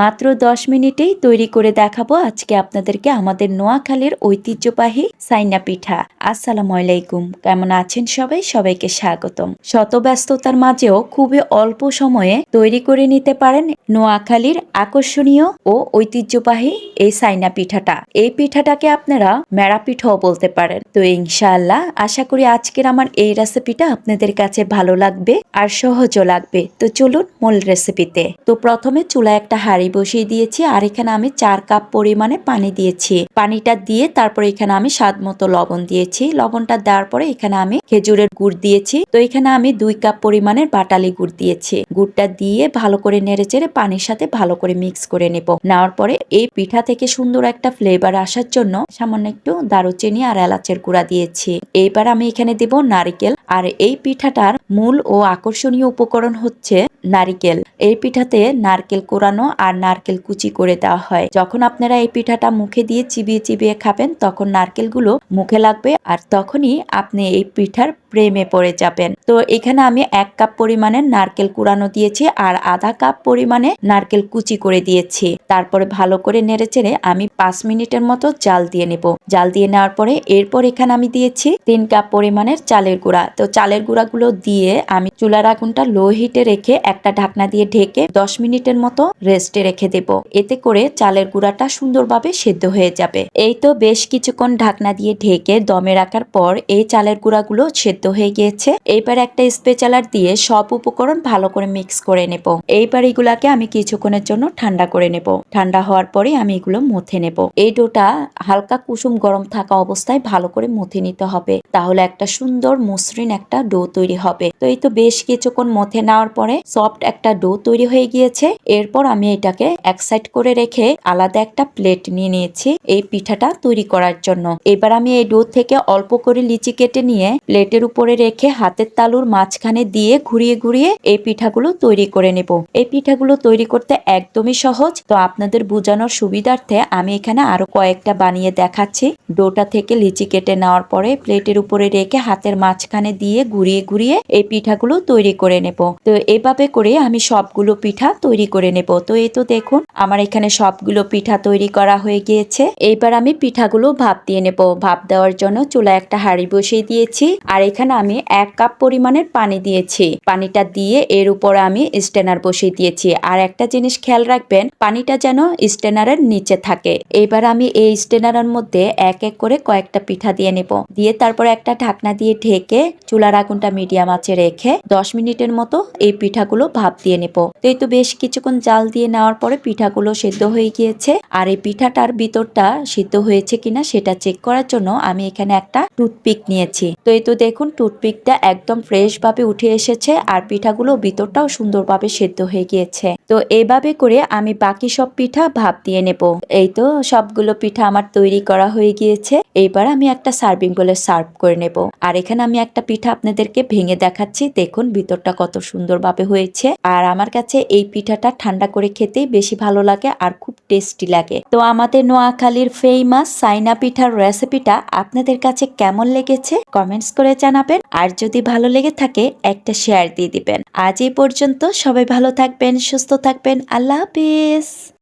মাত্র দশ মিনিটেই তৈরি করে দেখাবো আজকে আপনাদেরকে আমাদের নোয়াখালীর ঐতিহ্যবাহী সাইনা পিঠা আসসালামু আলাইকুম। কেমন আছেন সবাই? সবাইকে স্বাগতম। শত ব্যস্ততার মাঝেও খুবই অল্প সময়ে তৈরি করে নিতে পারেন নোয়াখালীর আকর্ষণীয় ও ঐতিহ্যবাহী এই সাইনা পিঠাটা এই পিঠাটাকে আপনারা মেরা পিঠাও বলতে পারেন। তো ইনশাআল্লাহ আশা করি আজকের আমার এই রেসিপিটা আপনাদের কাছে ভালো লাগবে আর সহজও লাগবে। তো চলুন মূল রেসিপিতে। তো প্রথমে চুলা একটা হাঁড়ি বসিয়ে দিয়েছি আর এখানে আমি চার কাপ পরিমাণে পানি দিয়েছি। পানিটা দিয়ে তারপরে এখানে আমি স্বাদ মতো লবণ দিয়েছি। লবণটা দেওয়ার পরে এখানে আমি খেজুরের গুড় দিয়েছি। তো এখানে আমি দুই কাপ পরিমাণের বাটালি গুড় দিয়েছি। গুড়টা দিয়ে ভালো করে নেড়ে চেড়ে পানির সাথে ভালো করে মিক্স করে নেব। নেওয়ার পরে এই পিঠা থেকে সুন্দর একটা ফ্লেভার আসার জন্য সামান্য একটু দারুচিনি আর এলাচের গুঁড়া দিয়েছি। এইবার আমি এখানে দেব নারিকেল। আর এই পিঠাটার মূল ও আকর্ষণীয় উপকরণ হচ্ছে নারিকেল। এই পিঠাতে নারকেল কোরানো আর নারকেল কুচি করে দেওয়া হয়। যখন আপনারা এই পিঠাটা মুখে দিয়ে চিবিয়ে চিবিয়ে খাবেন, তখন নারকেলগুলো মুখে লাগবে আর তখনই আপনি এই পিঠার প্রেমে পড়ে যাবেন। তো এখানে আমি এক কাপ পরিমাণে নারকেল কুড়ানো দিয়েছি আর আধা কাপ পরিমাণে নারকেল কুচি করে দিয়েছি। তারপরে ভালো করে নেড়ে চেড়ে আমি পাঁচ মিনিটের মতো জাল দিয়ে নেব। জাল দিয়ে নেওয়ার পরে এরপর এখানে আমি দিয়েছি তিন কাপ পরিমাণের চালের গুঁড়া। তো চালের গুঁড়াগুলো দিয়ে আমি চুলার আগুনটা লো হিটে রেখে একটা ঢাকনা দিয়ে ঢেকে দশ মিনিটের মতো রেস্টে রেখে দেব। এতে করে চালের গুঁড়াটা সুন্দরভাবে সেদ্ধ হয়ে যাবে। এই তো বেশ কিছুক্ষণ ঢাকনা দিয়ে ঢেকে দমে রাখার পর এই চালের গুঁড়াগুলো সেদ্ধ হয়ে গিয়েছে। এইবার একটা স্পেচালার দিয়ে সব উপকরণ ভালো করে মিক্স করে নেব। এইবার এগুলাকে আমি কিছুক্ষণের জন্য ঠান্ডা করে নেব। ঠান্ডা হওয়ার পরে আমি এগুলো মথে নেব। এই ডোটা হালকা কুসুম গরম থাকা অবস্থায় ভালো করে মথে নিতে হবে। তাহলে একটা সুন্দর মসৃণ একটা ডো তৈরি হবে। তো এই তো বেশ কিছুক্ষণ মথে নেওয়ার পরে সফট একটা ডো তৈরি হয়ে গিয়েছে। এরপর আমি এটাকে এক সাইড করে রেখে আলাদা একটা প্লেট নিয়ে নিয়েছি এই পিঠাটা তৈরি করার জন্য। এবার আমি এই ডো থেকে অল্প করে লিচি কেটে নিয়ে প্লেটের উপরে রেখে হাতের তালুর মাঝখানে দিয়ে ঘুরিয়ে ঘুরিয়ে এই পিঠাগুলো তৈরি করে নেব। এই পিঠাগুলো তৈরি করতে একদমই সহজ। তো আপনাদের বোঝানোর সুবিধার্থে আমি এখানে আরও কয়েকটা বানিয়ে দেখাচ্ছি। ডোটা থেকে লিচি কেটে নেওয়ার পরে প্লেটের উপরে রেখে হাতের মাঝখানে দিয়ে ঘুরিয়ে ঘুরিয়ে এই পিঠাগুলো তৈরি করে নেব। তো এভাবে করে আমি সবগুলো পিঠা তৈরি করে নেব। তো এই তো দেখুন, আমার এখানে সবগুলো পিঠা তৈরি করা হয়ে গিয়েছে। এইবার আমি পিঠাগুলো ভাপ দিয়ে নেব। ভাপ দেওয়ার জন্য চুলায় একটা হাঁড়ি বসিয়ে দিয়েছি। আর এখানে আমি এক কাপ পরিমাণের পানি দিয়েছি। পানিটা দিয়ে এর উপরে আমি স্টেনার বসিয়ে দিয়েছি। আর একটা জিনিস খেয়াল রাখবেন, পানিটা যেন স্টেনারের নিচে থাকে। এবার আমি এই স্টেনারের মধ্যে এক এক করে কয়েকটা পিঠা দিয়ে নেব। দিয়ে তারপর একটা ঢাকনা দিয়ে ঢেকে চুলার আগুনটা মিডিয়াম আঁচে রেখে দশ মিনিটের মতো এই পিঠাগুলো ভাপ দিয়ে নেব। তো এই তো বেশ কিছুক্ষণ জাল দিয়ে নেওয়ার পরে পিঠাগুলো সেদ্ধ হয়ে গিয়েছে। আর এই পিঠাটার ভিতরটা সিদ্ধ হয়েছে কিনা সেটা চেক করার জন্য আমি এখানে একটা টুথপিক নিয়েছি। তো এই তো দেখুন, টুথপিকটা একদম ফ্রেশ ভাবে উঠে এসেছে আর পিঠাগুলো ভিতরটাও সুন্দরভাবে সেদ্ধ হয়ে গিয়েছে। তো এভাবে করে আমি বাকি সব পিঠা ভাপ দিয়ে নেব। এই তো সবগুলো পিঠা আমার তৈরি করা হয়ে গিয়েছে। এইবার আমি একটা সার্ভিং বলে সার্ভ করে নেব। আর এখানে আমি একটা পিঠা আপনাদেরকে ভেঙে দেখাচ্ছি। দেখুন ভিতরটা কত সুন্দরভাবে হয়েছে। আর আমার কাছে এই পিঠাটা ঠান্ডা করে খেতেই বেশি ভালো লাগে আর খুব টেস্টি লাগে। তো আমাদের নোয়াখালীর ফেমাস সাইনা পিঠার রেসিপিটা আপনাদের কাছে কেমন লেগেছে? কমেন্টস করে জানাবেন। আর যদি ভালো লেগে থাকে, একটা শেয়ার দিয়ে দিবেন। আজ এই পর্যন্ত সবাই ভালো থাকবেন, সুস্থ থাকবেন। আল্লাহ হাফিজ।